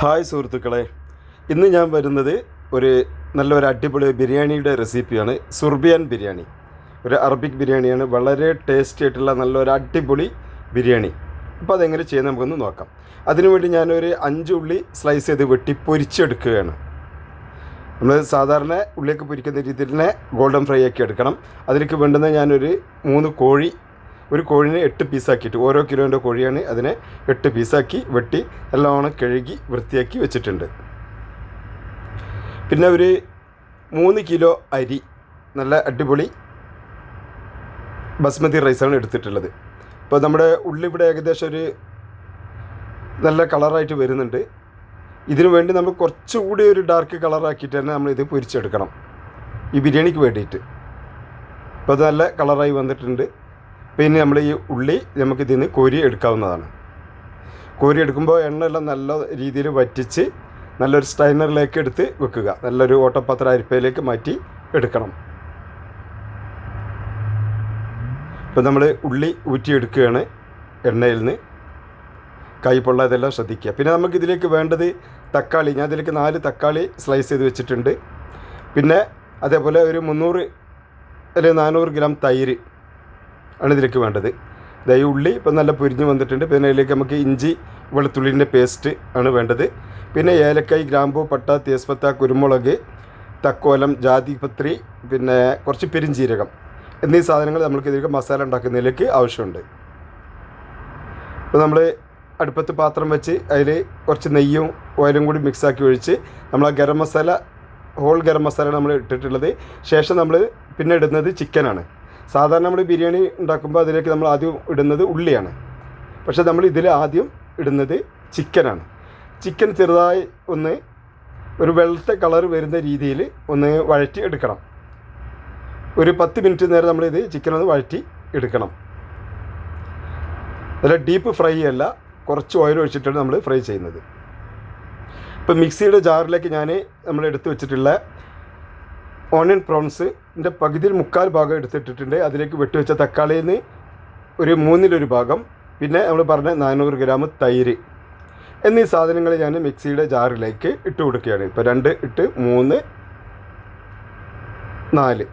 Hi സുഹൃത്തുക്കളെ. ഇന്ന് ഞാൻ വരുന്നത് ഒരു നല്ലൊരു അടിപൊളി ബിരിയാണിയുടെ റെസിപ്പിയാണ്. സുർബിയാൻ ബിരിയാണി. ഒരു അറബിക് ബിരിയാണിയാണ്. വളരെ ടേസ്റ്റി ആയിട്ടുള്ള നല്ലൊരു അടിപൊളി ബിരിയാണി. അപ്പോൾ അതെങ്ങനെ ചെയ്യാൻ നമുക്കൊന്ന് നോക്കാം. അതിനുവേണ്ടി ഞാനൊരു അഞ്ച് ഉള്ളി സ്ലൈസ് ചെയ്ത് വെട്ടി പൊരിച്ചെടുക്കുകയാണ്. നമ്മൾ സാധാരണ ഉള്ളിയൊക്കെ പൊരിക്കുന്ന രീതിയിൽ തന്നെ ഗോൾഡൻ ഫ്രൈ ആക്കി എടുക്കണം. അതിലേക്ക് വേണ്ടുന്ന ഞാനൊരു മൂന്ന് കോഴി ഒരു കോഴിനെ എട്ട് പീസാക്കിയിട്ട് ഓരോ കിലോന്റെ കോഴിയാണ് അതിനെ എട്ട് പീസാക്കി വെട്ടി നല്ലോണം കഴുകി വൃത്തിയാക്കി വെച്ചിട്ടുണ്ട്. പിന്നെ ഒരു മൂന്ന് കിലോ അരി നല്ല അടിപൊളി ബസ്മതി റൈസാണ് എടുത്തിട്ടുള്ളത്. ഇപ്പോൾ നമ്മുടെ ഉള്ളിവിടെ ഏകദേശം ഒരു നല്ല കളറായിട്ട് വരുന്നുണ്ട്. ഇതിനു വേണ്ടി നമ്മൾ കുറച്ചുകൂടി ഒരു ഡാർക്ക് കളറാക്കിയിട്ട് തന്നെ നമ്മളിത് പൊരിച്ചെടുക്കണം. ഈ ബിരിയാണിക്ക് വേണ്ടിയിട്ട്. അപ്പോൾ അത് നല്ല കളറായി വന്നിട്ടുണ്ട്. പിന്നെ നമ്മൾ ഈ ഉള്ളി നമുക്ക് ഇതിൽ നിന്ന് കോരി എടുക്കാവുന്നതാണ്. കോരി എടുക്കുമ്പോൾ എണ്ണയെല്ലാം നല്ല രീതിയിൽ വറ്റിച്ച് നല്ലൊരു സ്റ്റൈനറിലേക്ക് എടുത്ത് വെക്കുക. നല്ലൊരു ഓട്ടപ്പാത്ര അരിപ്പയിലേക്ക് മാറ്റി എടുക്കണം. ഇപ്പം നമ്മൾ ഉള്ളി ഊറ്റിയെടുക്കുകയാണ് എണ്ണയിൽ നിന്ന്. കൈ പൊള്ളാതെല്ലാം ശ്രദ്ധിക്കുക. പിന്നെ നമുക്ക് ഇതിലേക്ക് വേണ്ടത് തക്കാളി. ഞാൻ ഇതിലേക്ക് നാല് തക്കാളി സ്ലൈസ് ചെയ്ത് വെച്ചിട്ടുണ്ട്. പിന്നെ അതേപോലെ ഒരു മുന്നൂറ് അല്ലെങ്കിൽ നാനൂറ് ഗ്രാം തൈര് ആണ് ഇതിലേക്ക് വേണ്ടത്. ദൈ ഉള്ളി ഇപ്പം നല്ല പൊരിഞ്ഞ് വന്നിട്ടുണ്ട്. പിന്നെ അതിലേക്ക് നമുക്ക് ഇഞ്ചി വെളുത്തുള്ളിന്റെ പേസ്റ്റ് ആണ് വേണ്ടത്. പിന്നെ ഏലക്കായ് ഗ്രാമ്പൂ പട്ട തേസ്പത്ത കുരുമുളക് തക്കോലം ജാതിപത്രി പിന്നെ കുറച്ച് പെരിഞ്ചീരകം എന്നീ സാധനങ്ങൾ നമ്മൾക്ക് ഇതിലേക്ക് മസാല ഉണ്ടാക്കുന്നതിലേക്ക് ആവശ്യമുണ്ട്. അപ്പോൾ നമ്മൾ അടുപ്പത്ത് പാത്രം വെച്ച് അതിൽ കുറച്ച് നെയ്യും ഓയിലും കൂടി മിക്സാക്കി ഒഴിച്ച് നമ്മൾ ആ ഗരം മസാല ഹോൾ ഗരം മസാല നമ്മൾ ഇട്ടിട്ടുള്ളത്. ശേഷം നമ്മൾ പിന്നെ ഇടുന്നത് ചിക്കനാണ് സാധാരണ നമ്മൾ ബിരിയാണി ഉണ്ടാക്കുമ്പോൾ അതിലേക്ക് നമ്മൾ ആദ്യം ഇടുന്നത് ഉള്ളിയാണ്. പക്ഷേ നമ്മൾ ഇതിൽ ആദ്യം ഇടുന്നത് ചിക്കനാണ്. ചിക്കൻ ചെറുതായി ഒന്ന് ഒരു വെളുത്ത കളർ വരുന്ന രീതിയിൽ ഒന്ന് വഴറ്റി എടുക്കണം. ഒരു പത്ത് മിനിറ്റ് നേരം നമ്മളിത് ചിക്കൻ ഒന്ന് വഴറ്റി എടുക്കണം. നല്ല ഡീപ്പ് ഫ്രൈ അല്ല കുറച്ച് ഓയിൽ ഒഴിച്ചിട്ടാണ് നമ്മൾ ഫ്രൈ ചെയ്യുന്നത്. ഇപ്പം മിക്സിയുടെ ജാറിലേക്ക് ഞാൻ നമ്മൾ എടുത്ത് വെച്ചിട്ടുള്ള ഓണിയൻ പ്രോൺസിന്റെ പകുതിയിൽ മുക്കാൽ ഭാഗം എടുത്തിട്ടിട്ടുണ്ട്. അതിലേക്ക് വെട്ടിവെച്ച തക്കാളിയിൽ നിന്ന് ഒരു മൂന്നിലൊരു ഭാഗം. പിന്നെ നമ്മൾ പറഞ്ഞ നാനൂറ് ഗ്രാം തൈര്. എന്നീ സാധനങ്ങൾ ഞാൻ മിക്സിയുടെ ജാറിലേക്ക് ഇട്ട് കൊടുക്കുകയാണ്. ഇപ്പോൾ രണ്ട് ഇട്ട് മൂന്ന് നാല്.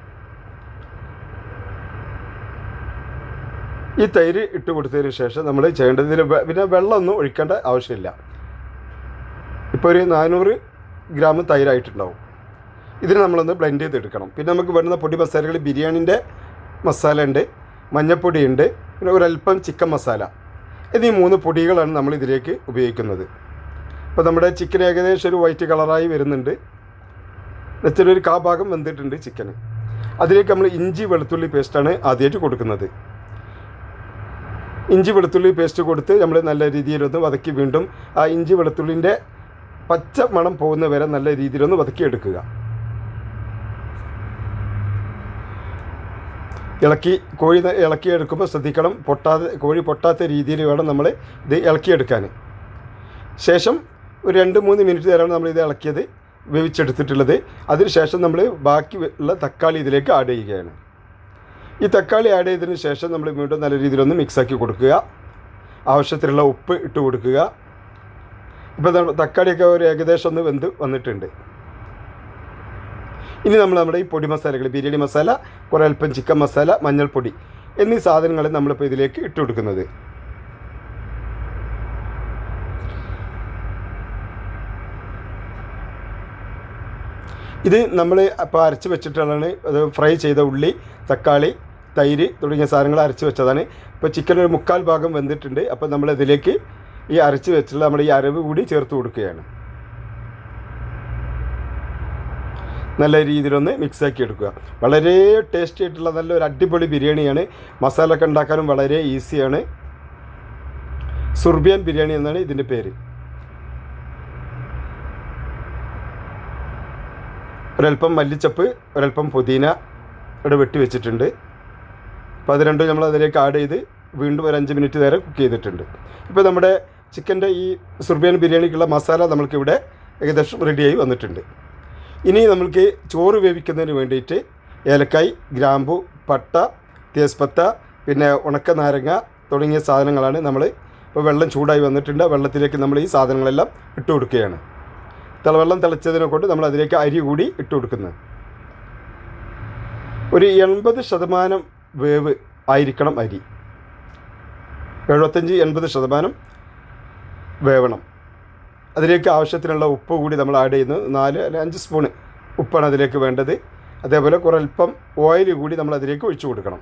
ഈ തൈര് ഇട്ട് കൊടുത്തതിന് ശേഷം നമ്മൾ ചെയ്യേണ്ടത് പിന്നെ വെള്ളമൊന്നും ഒഴിക്കേണ്ട ആവശ്യമില്ല. ഇപ്പോൾ ഒരു നാനൂറ് ഗ്രാം തൈരായിട്ടുണ്ടാവും. ഇതിന് നമ്മളൊന്ന് ബ്ലെൻഡ് ചെയ്തെടുക്കണം. പിന്നെ നമുക്ക് വേണ്ടുന്ന പൊടി മസാലകൾ ബിരിയാണിന്റെ മസാല ഉണ്ട് മഞ്ഞൾപ്പൊടി ഉണ്ട് പിന്നെ ഒരല്പം ചിക്കൻ മസാല. എന്നീ മൂന്ന് പൊടികളാണ് നമ്മൾ ഇതിലേക്ക് ഉപയോഗിക്കുന്നത്. അപ്പോൾ നമ്മുടെ ചിക്കൻ ഏകദേശം ഒരു വൈറ്റ് കളറായി വരുന്നുണ്ട്. എന്നുവെച്ചാൽ ഒരു കാ ഭാഗം വെന്തിട്ടുണ്ട് ചിക്കന്. അതിലേക്ക് നമ്മൾ ഇഞ്ചി വെളുത്തുള്ളി പേസ്റ്റാണ് ആദ്യമായിട്ട് കൊടുക്കുന്നത്. ഇഞ്ചി വെളുത്തുള്ളി പേസ്റ്റ് കൊടുത്ത് നമ്മൾ നല്ല രീതിയിലൊന്ന് വതക്കി വീണ്ടും ആ ഇഞ്ചി വെളുത്തുള്ളിന്റെ പച്ച മണം പോകുന്ന വരെ നല്ല രീതിയിലൊന്ന് വതക്കിയെടുക്കുക. ഇളക്കി കോഴി ഇളക്കി എടുക്കുമ്പോൾ ശ്രദ്ധിക്കണം. പൊട്ടാതെ കോഴി പൊട്ടാത്ത രീതിയിൽ വേണം നമ്മൾ ഇത് ഇളക്കിയെടുക്കാൻ. ശേഷം ഒരു രണ്ട് മൂന്ന് മിനിറ്റ് നേരമാണ് നമ്മൾ ഇത് ഇളക്കിയത് വേവിച്ചെടുത്തിട്ടുള്ളത്. അതിനുശേഷം നമ്മൾ ബാക്കി ഉള്ള തക്കാളി ഇതിലേക്ക് ആഡ് ചെയ്യുകയാണ്. ഈ തക്കാളി ആഡ് ചെയ്തതിന് ശേഷം നമ്മൾ വീണ്ടും നല്ല രീതിയിലൊന്ന് മിക്സാക്കി കൊടുക്കുക. ആവശ്യത്തിനുള്ള ഉപ്പ് ഇട്ട് കൊടുക്കുക. ഇപ്പോൾ തക്കാളിയൊക്കെ ഒരു ഏകദേശം ഒന്ന് വെന്ത് വന്നിട്ടുണ്ട്. ഇനി നമ്മൾ നമ്മുടെ ഈ പൊടി മസാലകൾ ബിരിയാണി മസാല കുറേ അല്പം ചിക്കൻ മസാല മഞ്ഞൾപ്പൊടി എന്നീ സാധനങ്ങൾ നമ്മളിപ്പോൾ ഇതിലേക്ക് ഇട്ട് കൊടുക്കുന്നത്. ഇത് നമ്മൾ അപ്പോൾ അരച്ച് വെച്ചിട്ടാണ് അത് ഫ്രൈ ചെയ്ത ഉള്ളി തക്കാളി തൈര് തുടങ്ങിയ സാധനങ്ങൾ അരച്ച് വെച്ചതാണ്. ഇപ്പോൾ ചിക്കൻ ഒരു മുക്കാൽ ഭാഗം വെന്തിട്ടുണ്ട്. അപ്പോൾ നമ്മൾ ഇതിലേക്ക് ഈ അരച്ച് വെച്ചിട്ടുള്ള നമ്മുടെ ഈ അരവ് കൂടി ചേർത്ത് കൊടുക്കുകയാണ്. നല്ല രീതിയിലൊന്ന് മിക്സാക്കി എടുക്കുക വളരെ ടേസ്റ്റി ആയിട്ടുള്ള നല്ലൊരു അടിപൊളി ബിരിയാണിയാണ്. മസാല ഒക്കെ ഉണ്ടാക്കാനും വളരെ ഈസിയാണ് സുർബിയൻ ബിരിയാണി എന്നാണ് ഇതിന്റെ പേര്. ഒരൽപ്പം മല്ലിച്ചപ്പ് ഒരൽപ്പം പുതിന ഇവിടെ വെട്ടി വെച്ചിട്ടുണ്ട്. അപ്പോൾ അത് രണ്ടും നമ്മൾ അതിലേക്ക് ആഡ് ചെയ്ത് വീണ്ടും ഒരു അഞ്ച് മിനിറ്റ് നേരം കുക്ക് ചെയ്തിട്ടുണ്ട്. ഇപ്പോൾ നമ്മുടെ ചിക്കന്റെ ഈ സുർബിയൻ ബിരിയാണിക്കുള്ള മസാല നമ്മൾക്കിവിടെ ഏകദേശം റെഡിയായി വന്നിട്ടുണ്ട്. ഇനി നമ്മൾക്ക് ചോറ് വേവിക്കുന്നതിന് വേണ്ടിയിട്ട് ഏലക്കായ് ഗ്രാമ്പു പട്ട തേസ്പത്ത പിന്നെ ഉണക്ക നാരങ്ങ തുടങ്ങിയ സാധനങ്ങളാണ് നമ്മൾ ഇപ്പോൾ വെള്ളം ചൂടായി വന്നിട്ടുണ്ട്. വെള്ളത്തിലേക്ക് നമ്മൾ ഈ സാധനങ്ങളെല്ലാം ഇട്ട് കൊടുക്കുകയാണ്. തിളവെള്ളം തിളച്ചതിനെ കൊണ്ട് നമ്മൾ അതിലേക്ക് അരി കൂടി ഇട്ട് കൊടുക്കുന്നത് ഒരു എൺപത് ശതമാനം വേവ് ആയിരിക്കണം അരി. എഴുപത്തഞ്ച് എൺപത് ശതമാനം വേവണം. അതിലേക്ക് ആവശ്യത്തിനുള്ള ഉപ്പ് കൂടി നമ്മൾ ആഡ് ചെയ്യുന്നു. നാല് അല്ലെ അഞ്ച് സ്പൂണ് ഉപ്പാണ് അതിലേക്ക് വേണ്ടത്. അതേപോലെ കുറൽപ്പം ഓയിൽ കൂടി നമ്മൾ അതിലേക്ക് ഒഴിച്ചു കൊടുക്കണം.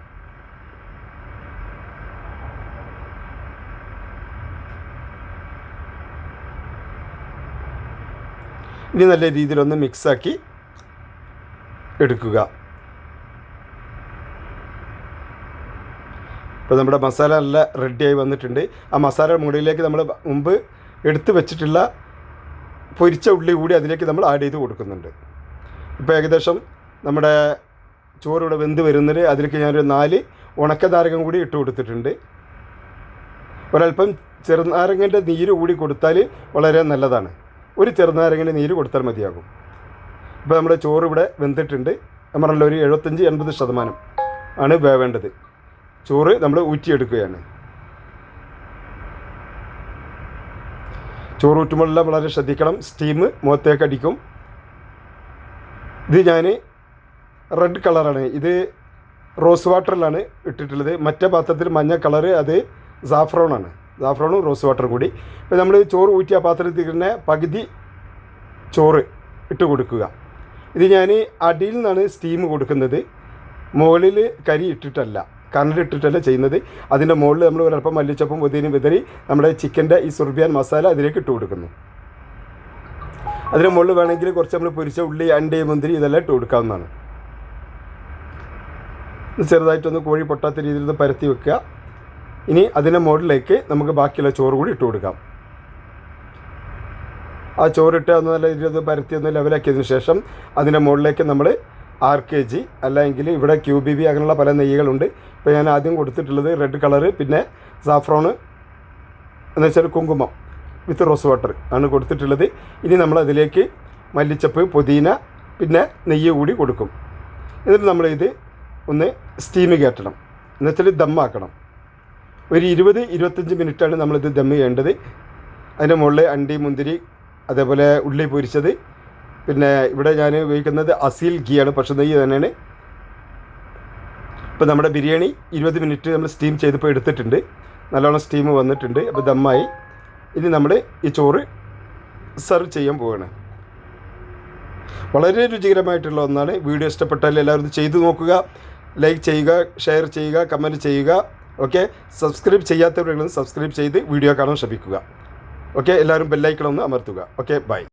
ഇനി നല്ല രീതിയിലൊന്ന് മിക്സാക്കി എടുക്കുക. ഇപ്പോൾ നമ്മുടെ മസാല നല്ല റെഡിയായി വന്നിട്ടുണ്ട്. ആ മസാല മുകളിലേക്ക് നമ്മൾ മുമ്പ് എടുത്തു വെച്ചിട്ടുള്ള പൊരിച്ച ഉള്ളി കൂടി അതിലേക്ക് നമ്മൾ ആഡ് ചെയ്ത് കൊടുക്കുന്നുണ്ട്. ഇപ്പോൾ ഏകദേശം നമ്മുടെ ചോറ് ഇവിടെ വെന്ത് വരുന്നത് അതിലേക്ക് ഞാനൊരു നാല് ഉണക്കനാരകം കൂടി ഇട്ട് കൊടുത്തിട്ടുണ്ട്. ഒരല്പം ചെറുനാരങ്ങന്റെ നീര് കൂടി കൊടുത്താൽ വളരെ നല്ലതാണ്. ഒരു ചെറുനാരങ്ങന്റെ നീര് കൊടുത്താൽ മതിയാകും. ഇപ്പോൾ നമ്മുടെ ചോറ് ഇവിടെ വെന്തിട്ടുണ്ട്. നമ്മൾ ഒരു എഴുപത്തഞ്ച് എൺപത് ശതമാനം ആണ് വേവേണ്ടത്. ചോറ് നമ്മൾ ഊറ്റിയെടുക്കുകയാണ്. ചോറ് ഊറ്റുമ്പോഴെല്ലാം വളരെ ശ്രദ്ധിക്കണം. സ്റ്റീം മുഖത്തേക്ക് അടിക്കും. ഇത് ഞാൻ റെഡ് കളറാണ് ഇത് റോസ് വാട്ടറിലാണ് ഇട്ടിട്ടുള്ളത്. മറ്റേ പാത്രത്തിൽ മഞ്ഞ കളറ് അത് സാഫ്രോണാണ് സാഫ്രോണും റോസ് വാട്ടറും കൂടി. ഇപ്പോൾ നമ്മൾ ചോറ് ഊറ്റിയ പാത്രത്തിൽ തന്നെ പകുതി ചോറ് ഇട്ട് കൊടുക്കുക. ഇത് ഞാൻ അടിയിൽ നിന്നാണ് സ്റ്റീം കൊടുക്കുന്നത്. മുകളിൽ കരി ഇട്ടിട്ടല്ല. കനൽ ഇട്ടിട്ടല്ല ചെയ്യുന്നത്. അതിന്റെ മുകളിൽ നമ്മൾ ഒരല്പം മല്ലിച്ചപ്പും പുതിനും വിതറി നമ്മുടെ ചിക്കന്റെ ഈ സുർബിയാൻ മസാല അതിലേക്ക് ഇട്ട് കൊടുക്കുന്നു. അതിന് മുകളിൽ വേണമെങ്കിൽ കുറച്ച് നമ്മൾ പൊരിച്ച ഉള്ളി അണ്ടി മുന്തിരി ഇതെല്ലാം ഇട്ട് കൊടുക്കാവുന്നതാണ്. ചെറുതായിട്ടൊന്ന് കോഴി പൊട്ടാത്ത രീതിയിൽ പരത്തി വെക്കുക. ഇനി അതിന്റെ മുകളിലേക്ക് നമുക്ക് ബാക്കിയുള്ള ചോറ് കൂടി ഇട്ട് കൊടുക്കാം. ആ ചോറിട്ട് ഒന്ന് നല്ല രീതിയിൽ പരത്തി ഒന്ന് ലെവലാക്കിയതിന് ശേഷം അതിന്റെ മുകളിലേക്ക് നമ്മൾ ആർ കെ ജി അല്ലെങ്കിൽ ഇവിടെ ക്യൂ ബി ബി അങ്ങനെയുള്ള പല നെയ്യുകളുണ്ട് ഇപ്പോൾ ഞാൻ ആദ്യം കൊടുത്തിട്ടുള്ളത് റെഡ് കളറ് പിന്നെ സാഫ്രോണ് എന്ന് വെച്ചാൽ കുങ്കുമം വിത്ത് റോസ് വാട്ടർ ആണ് കൊടുത്തിട്ടുള്ളത്. ഇനി നമ്മൾ അതിലേക്ക് മല്ലിച്ചപ്പ് പുതിന പിന്നെ നെയ്യ് കൂടി കൊടുക്കും. എന്നിട്ട് നമ്മളിത് ഒന്ന് സ്റ്റീം കയറ്റണം. എന്നുവെച്ചാൽ ദമ്മാക്കണം ഒരു ഇരുപത് ഇരുപത്തഞ്ച് മിനിറ്റാണ് നമ്മളിത് ദം ചെയ്യേണ്ടത്. അതിന്റെ മുകളിൽ അണ്ടി മുന്തിരി അതേപോലെ ഉള്ളി പൊരിച്ചത്. പിന്നെ ഇവിടെ ഞാൻ ഉപയോഗിക്കുന്നത് അസീൽ പക്ഷേ നെയ്യ് തന്നെയാണ്. ഇപ്പോൾ നമ്മുടെ ബിരിയാണി ഇരുപത് മിനിറ്റ് നമ്മൾ സ്റ്റീം ചെയ്തപ്പോൾ എടുത്തിട്ടുണ്ട്. നല്ലോണം സ്റ്റീം വന്നിട്ടുണ്ട്. അപ്പോൾ ദമ്മായി. ഇനി നമ്മൾ ഈ ചോറ് സെർവ് ചെയ്യാൻ പോവുകയാണ് വളരെ രുചികരമായിട്ടുള്ള ഒന്നാണ്. വീഡിയോ ഇഷ്ടപ്പെട്ടാൽ എല്ലാവരും ചെയ്തു നോക്കുക. ലൈക്ക് ചെയ്യുക ഷെയർ ചെയ്യുക കമന്റ് ചെയ്യുക. ഓക്കെ സബ്സ്ക്രൈബ് ചെയ്യാത്തവരെങ്കിലും സബ്സ്ക്രൈബ് ചെയ്ത് വീഡിയോ കാണാൻ ശ്രമിക്കുക. ഓക്കെ എല്ലാവരും ബെല്ലൈക്കണം ഒന്ന് അമർത്തുക. Okay bye